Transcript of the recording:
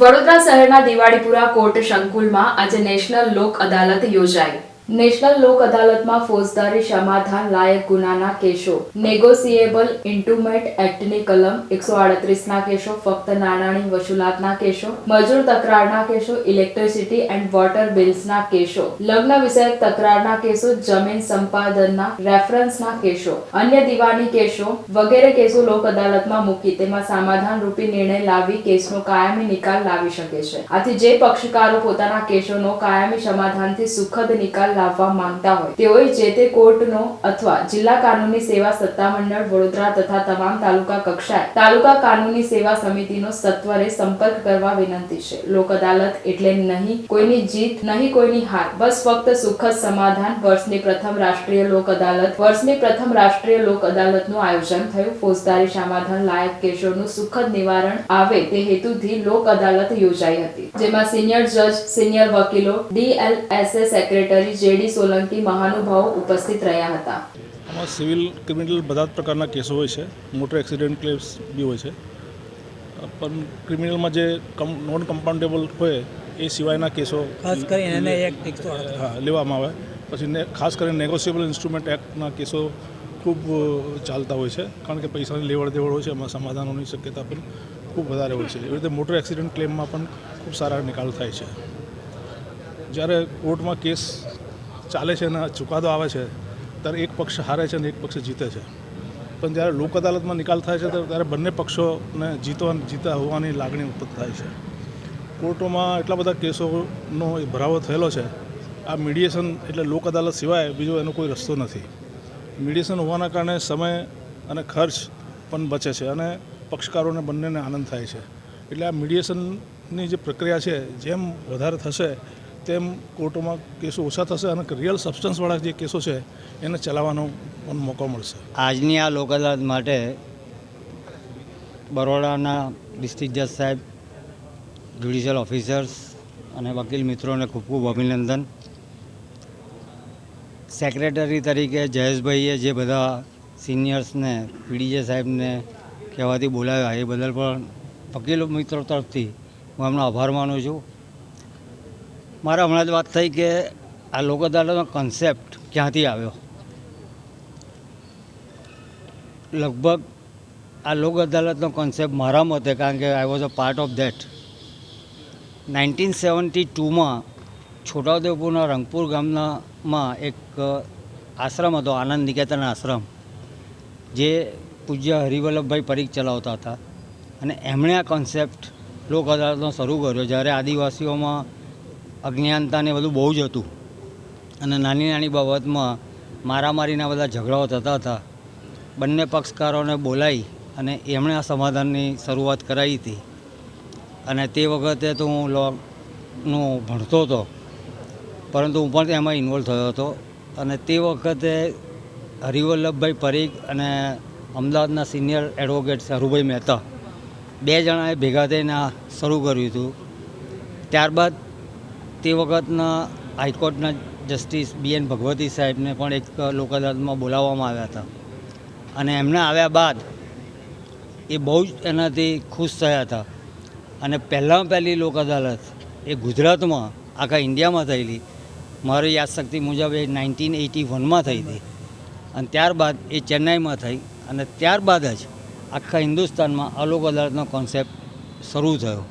વડોદરા શહેરના દિવાળીપુરા કોર્ટ સંકુલમાં આજે નેશનલ લોક અદાલત યોજાઈ. નેશનલ લોક અદાલતમાં ફોજદારી સમાધાન લાયક ગુનાના કેસો. નેગોસિએબલ ઇન્ટુમેટ એક્ટની કલમ એકસો આડત્રીસના કેસો, ફક્ત નાણાંની વસૂલાતના કેસો, મજૂર તકરારના કેસો, ઇલેક્ટ્રિસિટી એન્ડ વોટર બિલ્સના કેસો, લગ્ન વિષયક તકરારના કેસો, જમીન સંપાદનના રેફરન્સના કેસો, અન્ય દિવાની કેસો વગેરે કેસો લોક અદાલતમાં મૂકી. તેમાં સમાધાન રૂપી નિર્ણય લાવી કેસનો કાયમી નિકાલ લાવી શકે છે. આથી જે પક્ષકારો પોતાના કેસોનો કાયમી સમાધાનથી સુખદ નિકાલ લાવવા માંગતા હોય. તેઓએ જે તે કોર્ટનો અથવા જિલ્લા કાનૂની સેવા સત્તામંડળ, વડોદરા તથા તમામ તાલુકા કક્ષાએ તાલુકા કાનૂની સેવા સમિતિનો સત્વરે સંપર્ક કરવા વિનંતી છે. લોક અદાલત એટલે નહીં, કોઈની જીત નહીં, કોઈની હાર. બસ ફક્ત સુખદ સમાધાન વર્ષની પ્રથમ રાષ્ટ્રીય લોક અદાલત, વર્ષની પ્રથમ રાષ્ટ્રીય લોક અદાલતનું આયોજન થયું. ફોજદારી સમાધાન લાયક કેસોનું સુખદ નિવારણ આવે તે હેતુથી લોક અદાલત યોજાઈ હતી. જેમાં સિનિયર જજ, સિનિયર વકીલો ડીએલએસએ સેક્રેટરી જેડી સોલંકી મહાનુભાવો ઉપસ્થિત રહ્યા હતા. આમાં સિવિલ ક્રિમિનલ બધા જ પ્રકારના કેસો હોય છે. મોટર એક્સિડન્ટ કેસ બી હોય છે. પણ ક્રિમિનલમાં જે કમ નોન કમ્પાઉન્ડેબલ હોય એ સિવાયના કેસો ખાસ કરીને. હા લેવામાં આવે. પછી ને ખાસ કરીને નેગોશિયેબલ ઇન્સ્ટ્રુમેન્ટ એક્ટના કેસો ખૂબ ચાલતા હોય છે. કારણ કે પૈસાની લેવડ દેવડ હોય છે એમાં સમાધાનોની શક્યતા પણ ખૂબ વધારે હોય છે. એવી રીતે મોટર એક્સિડન્ટ ક્લેમમાં પણ ખૂબ સારા નિકાલ થાય છે. જ્યારે કોર્ટમાં કેસ ચાલે છે અને ચુકાદો આવે છે, ત્યારે એક પક્ષ હારે છે અને એક પક્ષ જીતે છે. પણ જ્યારે લોક અદાલતમાં નિકાલ થાય છે, ત્યારે બંને પક્ષોને જીતવા જીતા હોવાની લાગણી ઉત્પન્ન થાય છે. કોર્ટોમાં એટલા બધા કેસોનો ભરાવો થયેલો છે. આ મીડિયેશન એટલે લોક અદાલત સિવાય બીજો એનો કોઈ રસ્તો નથી. મીડિયેશન હોવાના કારણે સમય અને ખર્ચ પણ બચે છે અને પક્ષકારોને બંનેને આનંદ થાય છે. એટલે આ મીડિયેશનની જે પ્રક્રિયા છે, જેમ વધારે થશે તેમ કોર્ટોમાં કેસો ઓછા થશે અને રિયલ સબસ્ટન્સવાળા જે કેસો છે, એને ચલાવવાનો પણ મોકો મળશે. આજની આ લોક અદાલત માટે બરોડાના ડિસ્ટ્રિક્ટ જજ સાહેબ જ્યુડિશિયલ ઓફિસર્સ અને વકીલ મિત્રોને ખૂબ ખૂબ અભિનંદન. સેક્રેટરી તરીકે જયેશભાઈએ જે બધા સિનિયર્સને પીડીજે સાહેબને કહેવાથી બોલાવ્યા, એ બદલ પણ વકીલ મિત્રો તરફથી હું એમનો આભાર માનું છું. મારે હમણાં જ વાત થઈ કે આ લોક અદાલતનો કન્સેપ્ટ ક્યાંથી આવ્યો? લગભગ આ લોક અદાલતનો કોન્સેપ્ટ મારા મતે, કારણ કે I was a part of that nineteen seventy ટુમાં છોટાઉદેપુરના રંગપુર ગામનામાં એક આશ્રમ હતો, આનંદ નિકેતન આશ્રમ, જે પૂજ્ય હરિવલ્લભભાઈ પરીખ ચલાવતા હતા. અને એમણે આ કોન્સેપ્ટ લોક અદાલતનો શરૂ કર્યો. જ્યારે આદિવાસીઓમાં અજ્ઞાનતાને બધું બહુ જ હતું. અને નાની નાની બાબતમાં મારામારીના બધા ઝઘડાઓ થતા હતા. બંને પક્ષકારોને બોલાવી અને એમણે આ સમાધાનની શરૂઆત કરાવી હતી. અને તે વખતે તો હું લોનું ભણતો હતો. પરંતુ હું પણ એમાં ઇન્વોલ્વ થયો હતો. અને તે વખતે હરિવલ્લભભાઈ પરીખ અને અમદાવાદના સિનિયર એડવોકેટ હરુભાઈ મહેતા બે જણાએ ભેગા થઈને શરૂ કર્યું હતું. ત્યારબાદ તે વખતના હાઈકોર્ટના જસ્ટિસ બી એન ભગવતી સાહેબને પણ એક લોક અદાલતમાં બોલાવવામાં આવ્યા હતા. અને એમને આવ્યા બાદ એ બહુ જ એનાથી ખુશ થયા હતા. અને પહેલાં પહેલી લોક અદાલત એ ગુજરાતમાં, આખા ઇન્ડિયામાં થયેલી. મારી યાદશક્તિ મુજબ એ નાઇન્ટીન એટી વનમાં થઈ હતી. અને ત્યારબાદ એ ચેન્નાઈમાં થઈ અને ત્યારબાદ જ આખા હિન્દુસ્તાનમાં અલોક અદાલતનો કોન્સેપ્ટ શરૂ થયો.